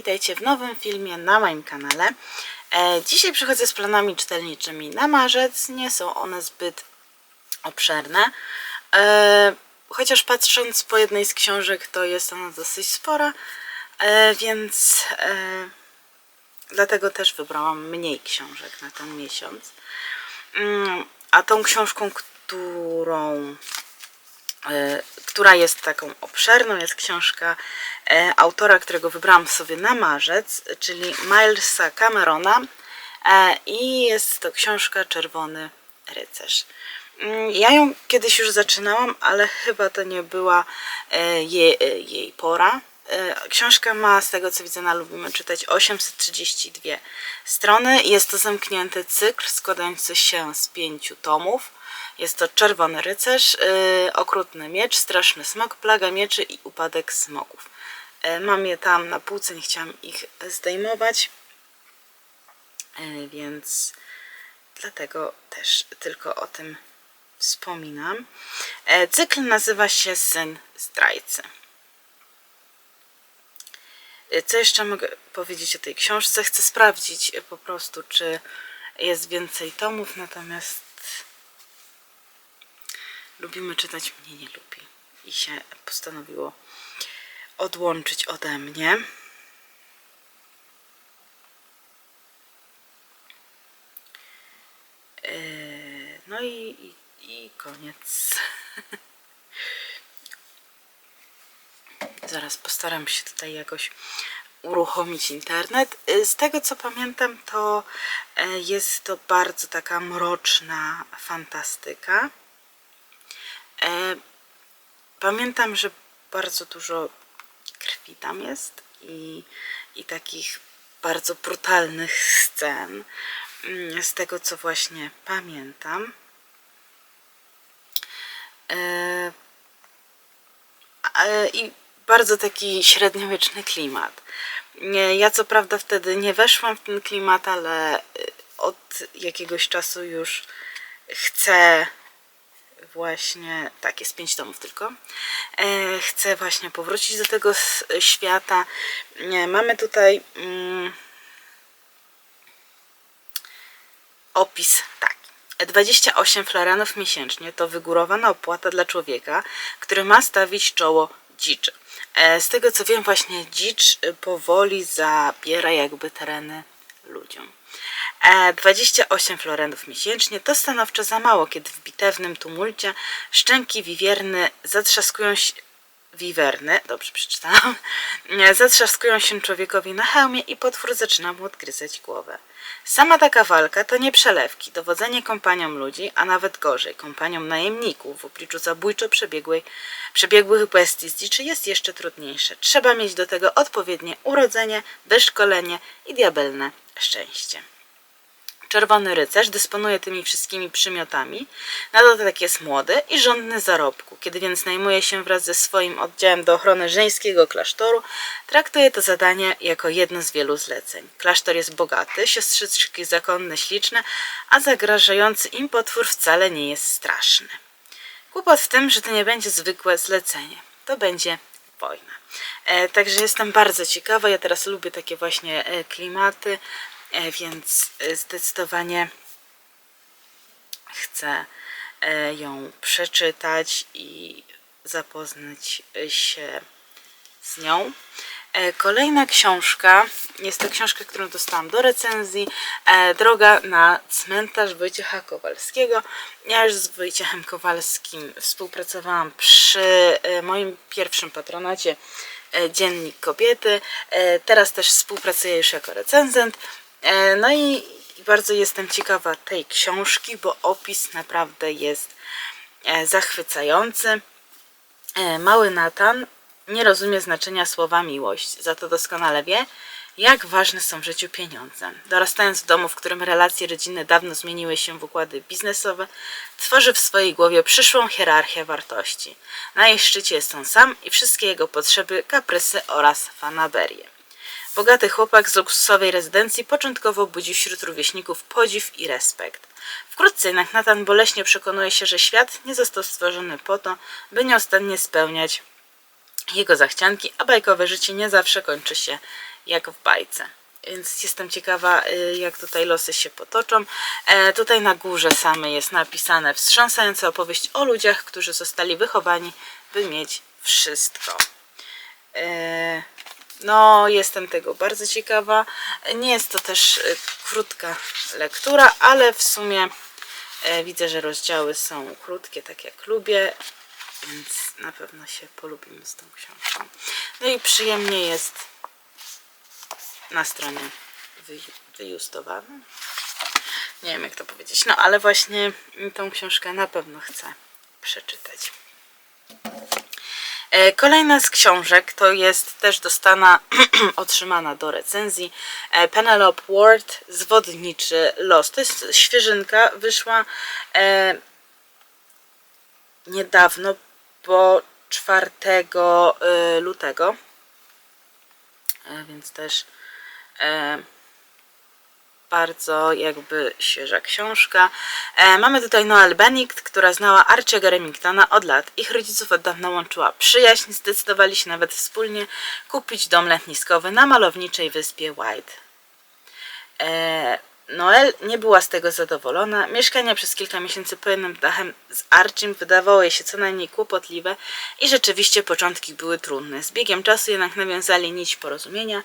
witajcie w nowym filmie na moim kanale. E, dzisiaj przychodzę z planami czytelniczymi na marzec. Nie są one zbyt obszerne. E, chociaż patrząc po jednej z książek, to jest ona dosyć spora, e, więc dlatego też wybrałam mniej książek na ten miesiąc. Mm, a tą książką, którą która jest taką obszerną, jest książka e, autora, którego wybrałam sobie na marzec, czyli Milesa Camerona e, i jest to książka Czerwony Rycerz. Mm, Ja ją kiedyś już zaczynałam, ale chyba to nie była e, jej, e, jej pora. E, Książka ma, z tego co widzę na Lubimy Czytać, 832 strony. Jest to zamknięty cykl składający się z pięciu tomów. Jest to Czerwony Rycerz, yy, Okrutny Miecz, Straszny Smok, Plaga Mieczy i Upadek Smoków. Yy, mam je tam na półce, nie chciałam ich zdejmować, więc dlatego też tylko o tym wspominam. Cykl nazywa się Syn Zdrajcy. Co jeszcze mogę powiedzieć o tej książce? Chcę sprawdzić yy, po prostu, czy jest więcej tomów, natomiast lubimy czytać, mnie nie lubi. I się postanowiło odłączyć ode mnie. Yy, No i, i, i koniec. Zaraz postaram się tutaj jakoś uruchomić internet. Yy, Z tego co pamiętam, to yy, jest to bardzo taka mroczna fantastyka. E, Pamiętam, że bardzo dużo krwi tam jest i, i takich bardzo brutalnych scen. Mm, Z tego, co właśnie pamiętam. E, e, I bardzo taki średniowieczny klimat. Ja co prawda wtedy nie weszłam w ten klimat, ale y, od jakiegoś czasu już chcę właśnie, tak jest pięć tomów tylko, e, chcę właśnie powrócić do tego świata. Mamy tutaj mm, opis taki. 28 florenów miesięcznie to wygórowana opłata dla człowieka, który ma stawić czoło dziczy. E, Z tego co wiem, właśnie dzicz y, powoli zabiera jakby tereny ludziom. E, 28 florenów miesięcznie to stanowczo za mało, kiedy w bitewnym tumulcie szczęki wiwierny zatrzaskują się wiwerny, dobrze przeczytałam, zatrzaskują się człowiekowi na hełmie i potwór zaczyna mu odgryzać głowę. Sama taka walka to nie przelewki, dowodzenie kompaniom ludzi, a nawet gorzej, kompaniom najemników w obliczu zabójczo przebiegłej, przebiegłych bestii z dziczy jest jeszcze trudniejsze. Trzeba mieć do tego odpowiednie urodzenie, wyszkolenie i diabelne szczęście. Czerwony rycerz dysponuje tymi wszystkimi przymiotami, na dodatek jest młody i żądny zarobku. Kiedy więc najmuje się wraz ze swoim oddziałem do ochrony żeńskiego klasztoru, traktuje to zadanie jako jedno z wielu zleceń. Klasztor jest bogaty, siostrzyczki zakonne śliczne, a zagrażający im potwór wcale nie jest straszny. Kłopot w tym, że to nie będzie zwykłe zlecenie. To będzie wojna. E, także jestem bardzo ciekawa. Ja teraz lubię takie właśnie e, klimaty, więc e, zdecydowanie chcę e, ją przeczytać i zapoznać się z nią. E, Kolejna książka, jest to książka, którą dostałam do recenzji, e, Droga na cmentarz Wojciecha Kowalskiego. Ja już z Wojciechem Kowalskim współpracowałam przy e, moim pierwszym patronacie e, Dziennik Kobiety. E, Teraz też współpracuję już jako recenzent. E, No i bardzo jestem ciekawa tej książki, bo opis naprawdę jest e, zachwycający. E, Mały Natan nie rozumie znaczenia słowa miłość, za to doskonale wie, jak ważne są w życiu pieniądze. Dorastając w domu, w którym relacje rodzinne dawno zmieniły się w układy biznesowe, tworzy w swojej głowie przyszłą hierarchię wartości. Na jej szczycie jest on sam i wszystkie jego potrzeby, kaprysy oraz fanaberie. Bogaty chłopak z luksusowej rezydencji początkowo budzi wśród rówieśników podziw i respekt. Wkrótce jednak Nathan boleśnie przekonuje się, że świat nie został stworzony po to, by nieustannie spełniać jego zachcianki, a bajkowe życie nie zawsze kończy się jak w bajce. Więc jestem ciekawa, y, jak tutaj losy się potoczą. E, tutaj na górze samej jest napisane wstrząsająca opowieść o ludziach, którzy zostali wychowani, by mieć wszystko. E, no, jestem tego bardzo ciekawa. Nie jest to też e, krótka lektura, ale w sumie e, widzę, że rozdziały są krótkie, tak jak lubię, więc na pewno się polubimy z tą książką. No i przyjemnie jest na stronie wy. Nie wiem, jak to powiedzieć. No, ale właśnie tą książkę na pewno chcę przeczytać. E, Kolejna z książek to jest też dostana, otrzymana do recenzji e, Penelope Ward, Zwodniczy los. To jest świeżynka, wyszła e, niedawno, bo 4 e, lutego, e, więc też e, bardzo jakby świeża książka. E, mamy tutaj Noel Bennict, która znała Archie'ego Remingtona od lat. Ich rodziców od dawna łączyła przyjaźń, zdecydowali się nawet wspólnie kupić dom letniskowy na malowniczej wyspie White. E, Noel nie była z tego zadowolona. Mieszkanie przez kilka miesięcy pod jednym dachem z Archim wydawało jej się co najmniej kłopotliwe i rzeczywiście początki były trudne. Z biegiem czasu jednak nawiązali nić porozumienia,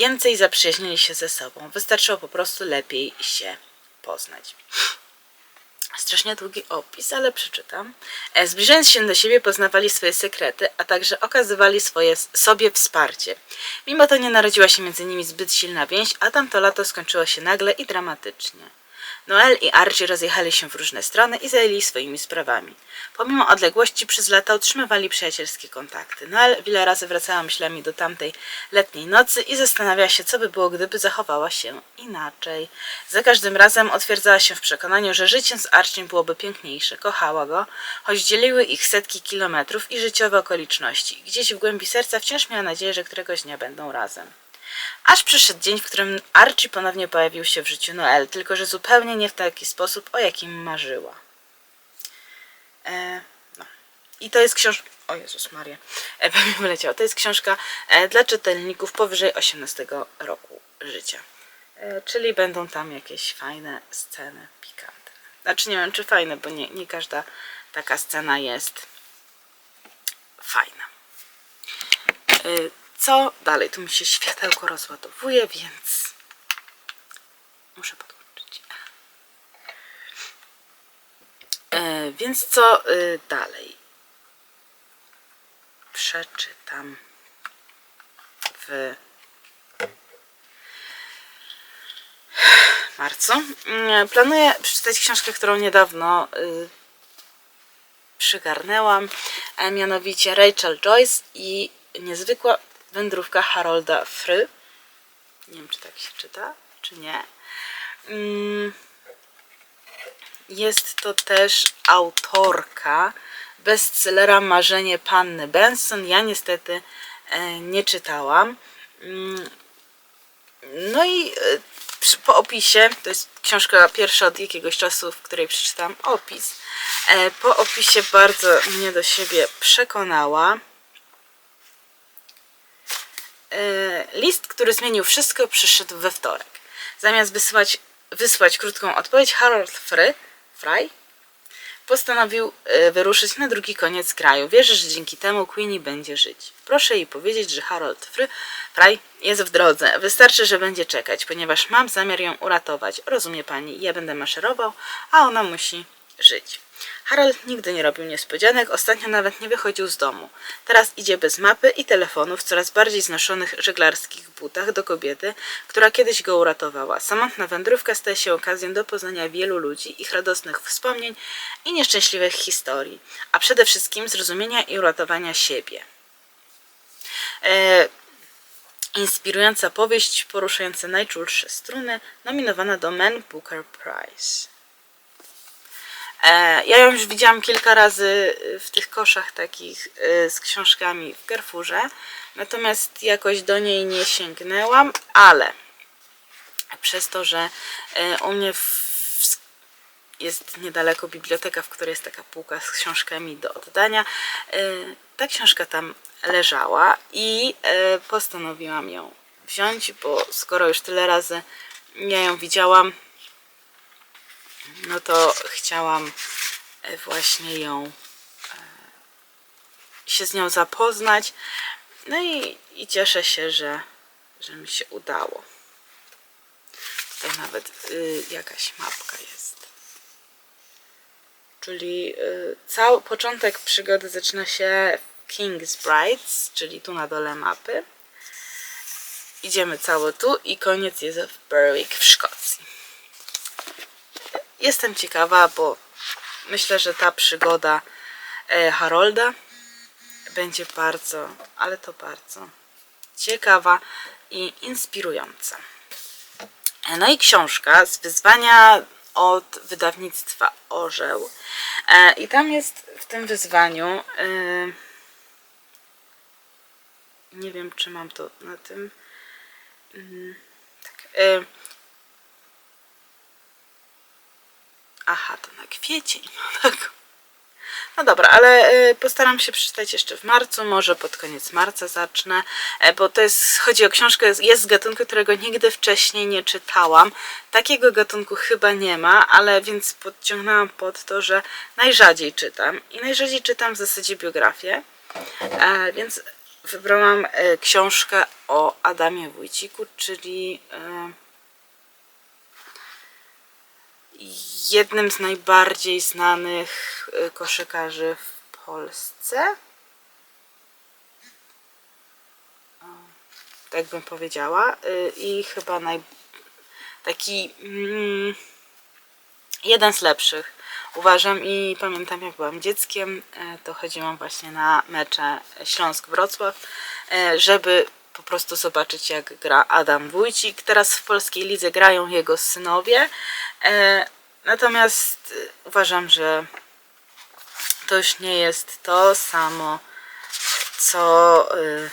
więcej zaprzyjaźnili się ze sobą. Wystarczyło po prostu lepiej się poznać. Strasznie długi opis, ale przeczytam. E, Zbliżając się do siebie, poznawali swoje sekrety, a także okazywali swoje, sobie wsparcie. Mimo to nie narodziła się między nimi zbyt silna więź, a tamto lato skończyło się nagle i dramatycznie. Noel i Archie rozjechali się w różne strony i zajęli swoimi sprawami. Pomimo odległości przez lata utrzymywali przyjacielskie kontakty. Noel wiele razy wracała myślami do tamtej letniej nocy i zastanawiała się, co by było, gdyby zachowała się inaczej. Za każdym razem otwierdzała się w przekonaniu, że życie z Archiem byłoby piękniejsze. Kochała go, choć dzieliły ich setki kilometrów i życiowe okoliczności. Gdzieś w głębi serca wciąż miała nadzieję, że któregoś dnia będą razem. Aż przyszedł dzień, w którym Archie ponownie pojawił się w życiu Noel, tylko że zupełnie nie w taki sposób, o jakim marzyła. E, no. I to jest książka. O Jezus Maria, e, pewnie wyleciało. To jest książka e, dla czytelników powyżej 18 roku życia. E, czyli będą tam jakieś fajne sceny pikantne. Znaczy nie wiem, czy fajne, bo nie, nie każda taka scena jest fajna. Y, Co dalej? Tu mi się światełko rozładowuje, więc muszę podłączyć. E, Więc co y, dalej? Przeczytam w marcu. Mm, Planuję przeczytać książkę, którą niedawno y, przygarnęłam, a mianowicie Rachel Joyce i niezwykła wędrówka Harolda Fry. Nie wiem, czy tak się czyta, czy nie. Mm, Jest to też autorka bestsellera Marzenie Panny Benson. Ja niestety e, nie czytałam. Mm, No i e, po opisie, to jest książka pierwsza od jakiegoś czasu, w której przeczytałam opis. E, Po opisie bardzo mnie do siebie przekonała. E, List, który zmienił wszystko, przyszedł we wtorek. Zamiast wysłać, wysłać krótką odpowiedź, Harold Fry, Fry postanowił e, wyruszyć na drugi koniec kraju. Wierzę, że dzięki temu Queenie będzie żyć. Proszę jej powiedzieć, że Harold Fry, Fry jest w drodze. Wystarczy, że będzie czekać, ponieważ mam zamiar ją uratować. Rozumie pani, ja będę maszerował, a ona musi żyć. Harold nigdy nie robił niespodzianek, ostatnio nawet nie wychodził z domu. Teraz idzie bez mapy i telefonu w coraz bardziej znoszonych żeglarskich butach do kobiety, która kiedyś go uratowała. Samotna wędrówka staje się okazją do poznania wielu ludzi, ich radosnych wspomnień i nieszczęśliwych historii, a przede wszystkim zrozumienia i uratowania siebie. E, inspirująca powieść poruszająca najczulsze struny, nominowana do Man Booker Prize. E, ja ją już widziałam kilka razy w tych koszach takich e, z książkami w Carrefourze, natomiast jakoś do niej nie sięgnęłam, ale przez to, że e, u mnie jest niedaleko biblioteka, w której jest taka półka z książkami do oddania, e, ta książka tam leżała i e, postanowiłam ją wziąć, bo skoro już tyle razy ja ją widziałam, no to chciałam e, właśnie ją e, się z nią zapoznać. No i, i cieszę się, że, że mi się udało. Tutaj nawet y, jakaś mapka jest. Czyli y, cały początek przygody zaczyna się w King's Brides, czyli tu na dole mapy. Idziemy cało tu i koniec jest w Berwick w Szkocji. Jestem ciekawa, bo myślę, że ta przygoda e, Harolda będzie bardzo, ale to bardzo ciekawa i inspirująca. No i książka z wyzwania od wydawnictwa Orzeł. E, I tam jest w tym wyzwaniu. e, Nie wiem, czy mam to na tym. Mm, Tak. e, Aha, to na kwiecień. No dobra, ale y, postaram się przeczytać jeszcze w marcu, może pod koniec marca zacznę, e, bo to jest, chodzi o książkę, jest- z gatunku, którego nigdy wcześniej nie czytałam. Takiego gatunku chyba nie ma, ale więc podciągnęłam pod to, że najrzadziej czytam i najrzadziej czytam w zasadzie biografię, e, więc wybrałam e, książkę o Adamie Wójciku, czyli jednym z najbardziej znanych y, koszykarzy w Polsce. Tak bym powiedziała. Y, I chyba naj... taki mm, jeden z lepszych. Uważam i pamiętam jak byłam dzieckiem, e, to chodziłam właśnie na mecze Śląsk-Wrocław, żeby po prostu zobaczyć jak gra Adam Wójcik. Teraz w polskiej lidze grają jego synowie. E, Natomiast y, uważam, że to już nie jest to samo, co y,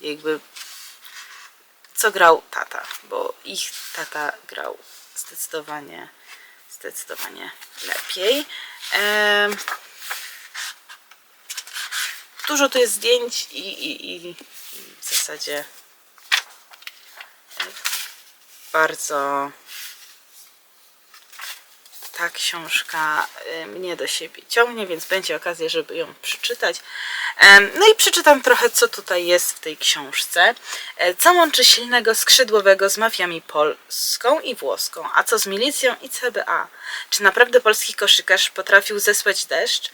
jakby co grał tata, bo ich tata grał zdecydowanie zdecydowanie lepiej. Em, Dużo tu jest zdjęć i, i, i w zasadzie e, bardzo ta książka y, mnie do siebie ciągnie, więc będzie okazja, żeby ją przeczytać. No i przeczytam trochę, co tutaj jest w tej książce. E, Co łączy silnego skrzydłowego z mafiami polską i włoską, a co z milicją i CBA? Czy naprawdę polski koszykarz potrafił zesłać deszcz?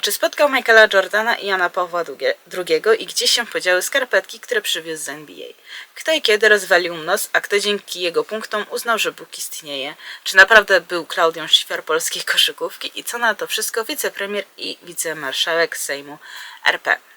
Czy spotkał Michaela Jordana i Jana Pawła II i gdzie się podziały skarpetki, które przywiózł z NBA? Kto i kiedy rozwalił nos, a kto dzięki jego punktom uznał, że Bóg istnieje? Czy naprawdę był Klaudią Schiffer polskiej koszykówki i co na to wszystko wicepremier i wicemarszałek Sejmu RP?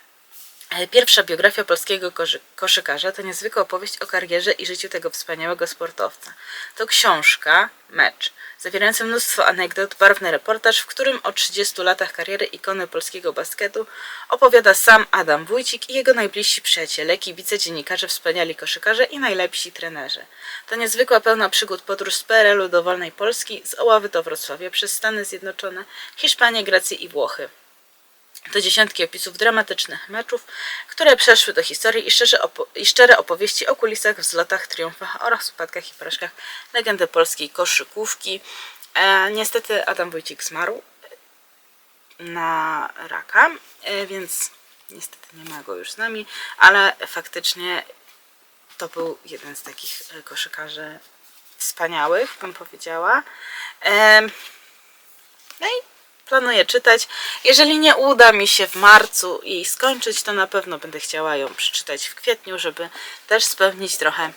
E, Pierwsza biografia polskiego koszy- koszykarza to niezwykła opowieść o karierze i życiu tego wspaniałego sportowca. To książka, mecz, zawierająca mnóstwo anegdot, barwny reportaż, w którym o 30 latach kariery ikony polskiego basketu opowiada sam Adam Wójcik i jego najbliżsi przyjaciele, kibice, dziennikarze, wspaniali koszykarze i najlepsi trenerzy. To niezwykła pełna przygód podróż z PRL-u do wolnej Polski, z Oławy do Wrocławia, przez Stany Zjednoczone, Hiszpanię, Grecję i Włochy. To dziesiątki opisów dramatycznych meczów, które przeszły do historii i szczerze, opo- i szczere opowieści o kulisach, wzlotach, triumfach oraz upadkach i porażkach legendy polskiej koszykówki. E, niestety Adam Wójcik zmarł na raka, e, więc niestety nie ma go już z nami, ale faktycznie to był jeden z takich e, koszykarzy wspaniałych, bym powiedziała. Em, no i planuję czytać. Jeżeli nie uda mi się w marcu jej skończyć, to na pewno będę chciała ją przeczytać w kwietniu, żeby też spełnić trochę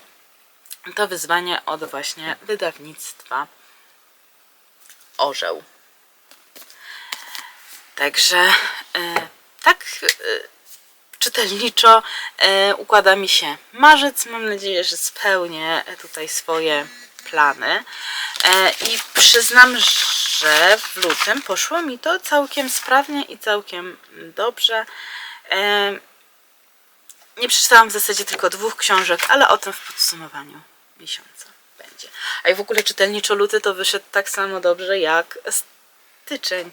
to wyzwanie od właśnie wydawnictwa Orzeł. Także e, tak e, czytelniczo e, układa mi się marzec. Mam nadzieję, że spełnię tutaj swoje plany. E, I przyznam, że w lutym poszło mi to całkiem sprawnie i całkiem dobrze. E, nie przeczytałam w zasadzie tylko dwóch książek, ale o tym w podsumowaniu miesiąca będzie. A i w ogóle czytelniczo luty to wyszedł tak samo dobrze jak styczeń.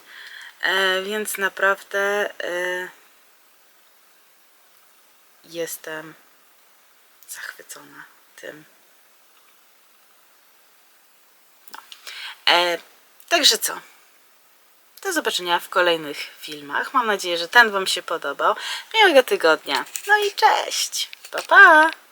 E, więc naprawdę jestem zachwycona tym. E, także co? Do zobaczenia w kolejnych filmach. Mam nadzieję, że ten Wam się podobał. Miłego tygodnia. No i cześć. Pa, pa.